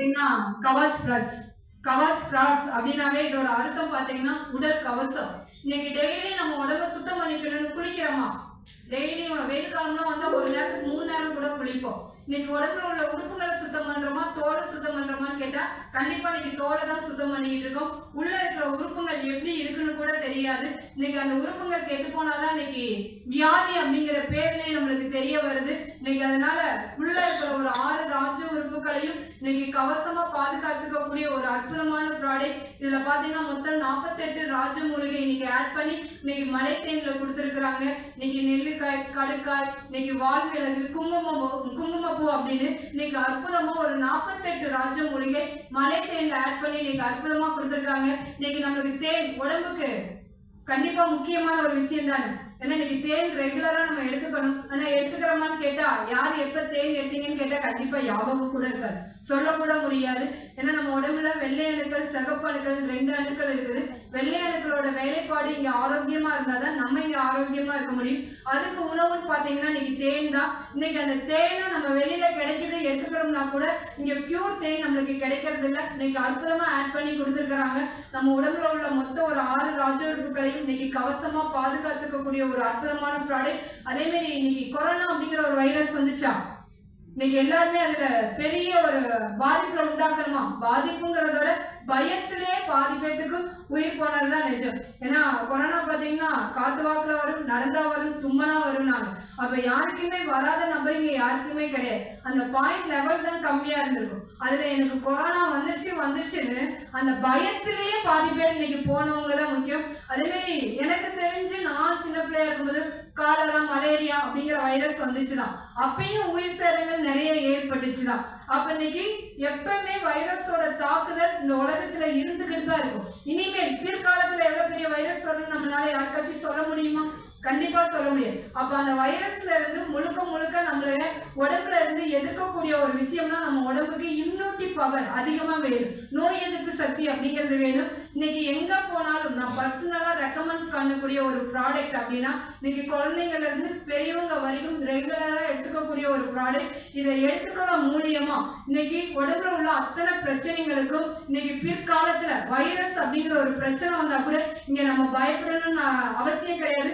பாத்தீங்கன்னா கவாச் பிளஸ் கவாச் பிளாஸ் அப்படின்னாவே இதோட அர்த்தம் பாத்தீங்கன்னா உடல் கவசம். இன்னைக்கு டெய்லி நம்ம உடம்ப சுத்தம் பண்ணிக்கணும்னு குளிக்கிறோமா? டெய்லி வெயில் காலம்னா வந்தா ஒரு நேரத்துக்கு மூணு நேரம் கூட குளிப்போம். இன்னைக்கு உடம்புல உள்ள உறுப்புகளை சுத்தம் பண்றோமா? தோலை சுத்தம் பண்றோமான்னு கேட்டா கண்டிப்பா இன்னைக்கு தோலை தான் சுத்தம் பண்ணிக்கிட்டு இருக்கோம். உள்ள இருக்கிற உறுப்புகள் எப்படி இருக்குன்னு கூட தெரியாது. இன்னைக்கு அந்த உறுப்புகள் கெட்டு போனாதான் இன்னைக்கு வியாதி அப்படிங்கிற பேர்லயே நம்மளுக்கு தெரிய வருது. இன்னைக்கு அதனால உள்ள இருக்கிற ஒரு ஆறு ராஜ உறுப்புகளையும் இன்னைக்கு கவசமா பாதுகாத்துக்க கூடிய ஒரு அற்புதமான ப்ராடக்ட் இதுல பாத்தீங்கன்னா மொத்தம் நாற்பத்தெட்டு ராஜ மூலிகை இன்னைக்கு ஆட் பண்ணி இன்னைக்கு மலை தேன்ல கொடுத்துருக்குறாங்க. இன்னைக்கு நெல்லுக்காய் கடுக்காய் இன்னைக்கு வால்மிளகு குங்குமம் குங்குமப்பூ அப்படின்னு இன்னைக்கு அற்புதமா ஒரு நாற்பத்தெட்டு ராஜ மூலிகை மலை தேன்ல ஆட் பண்ணி இன்னைக்கு அற்புதமா கொடுத்துருக்காங்க. இன்னைக்கு நம்மளுக்கு தேன் உடம்புக்கு கண்டிப்பா முக்கியமான ஒரு விஷயம் தானே? ஏன்னா இன்னைக்கு தேன் ரெகுலரா நம்ம எடுத்துக்கணும். ஆனா எடுத்துக்கிறோமான்னு கேட்டா யார் எப்ப தேன் எடுத்தீங்கன்னு கேட்டா கண்டிப்பா யாபகம் கூட இருக்காது. சொல்லக்கூட முடியாது. ஏன்னா நம்ம உடம்புல வெள்ளை அணுக்கள் சிகப்பு அணுக்கள் ரெண்டு அணுக்கள் இருக்குது. வெள்ளை அணுக்களோட வேலைப்பாடு இங்க ஆரோக்கியமா இருந்தாதான் நம்ம இங்க ஆரோக்கியமா இருக்க முடியும். அதுக்கு உணவுன்னு பாத்தீங்கன்னா இன்னைக்கு தேன் தான். இன்னைக்கு அந்த தேனை நம்ம வெளியில கிடைக்குது எடுத்துக்கிறோம்னா கூட இங்க பியூர் தேன் நம்மளுக்கு கிடைக்கிறது இல்ல இன்னைக்கு அற்புதமா ஆட் பண்ணி கொடுத்துருக்காங்க நம்ம உடம்புல உள்ள மொத்த ஒரு ஆறு ராஜோருப்புகளையும் இன்னைக்கு கவசமா பாதுகாத்துக்கக்கூடிய ஒரு அற்புதமான ப்ராடக்ட் அதே மாதிரி இன்னைக்கு கொரோனா அப்படிங்கிற ஒரு வைரஸ் வந்துச்சா? இன்னைக்கு எல்லாருமே அதுல பெரிய ஒரு பாதிப்புல உண்டாக்கணுமா? பாதிப்புங்கிறதோட பயத்திலே பாதி பேத்துக்கு உயிர் போனதுதான் நிஜம். ஏன்னா கொரோனா பாத்தீங்கன்னா காத்து வாக்குல வரும் நடந்தா வரும் அப்ப யாருக்குமே வராத நபர் இங்க யாருக்குமே கிடையாது. அந்த பாயிண்ட் லெவல் தான் கம்மியா இருந்திருக்கும். அதுல எனக்கு கொரோனா வந்துருச்சு வந்துருச்சுன்னு அந்த பயத்திலேயே பாதி பேர் இன்னைக்கு போனவங்க தான் முக்கியம். அதே மாதிரி எனக்கு தெரிஞ்சு நான் சின்ன பிள்ளையா இருக்கும்போது காலரா மலேரியா அப்படிங்கிற வைரஸ் வந்துச்சுதான். அப்பயும் உயிர் சேதங்கள் நிறைய ஏற்பட்டுச்சுதான். அப்ப இன்னைக்கு எப்பவுமே வைரஸோட தாக்குதல் இந்த உலகத்துல இருந்துகிட்டு தான் இருக்கும். இனிமேல் பிற்கால எவ்வளவு பெரிய வைரஸ் வரும்னு நம்மளால யாருக்காச்சும் சொல்ல முடியுமா கண்டிப்பா சொல்ல முடியாது அப்ப அந்த வைரஸ்ல இருந்து முழுக்க முழுக்க நம்மள உடம்புல இருந்து எதிர்க்கக்கூடிய ஒரு விஷயம்னா நம்ம உடம்புக்கு இம்யூனிட்டி பவர் அதிகமா வேணும். நோய் எதிர்ப்பு சக்தி அப்படிங்கிறது வேணும். இன்னைக்கு எங்க போனாலும் நான் பர்சனலா ரெக்கமெண்ட் பண்ணக்கூடிய ஒரு ப்ராடக்ட் அப்படின்னா இன்னைக்கு குழந்தைங்கல இருந்து பெரியவங்க வரைக்கும் ரெகுலரா எடுத்துக்கக்கூடிய ஒரு ப்ராடக்ட் இதை எடுத்துக்கிற மூலியமா இன்னைக்கு உடம்புல உள்ள அத்தனை பிரச்சனைகளுக்கும் இன்னைக்கு பிற்காலத்துல வைரஸ் அப்படிங்கிற ஒரு பிரச்சனை வந்தா கூட இங்க நம்ம பயப்படணும்னு அவசியம் கிடையாது.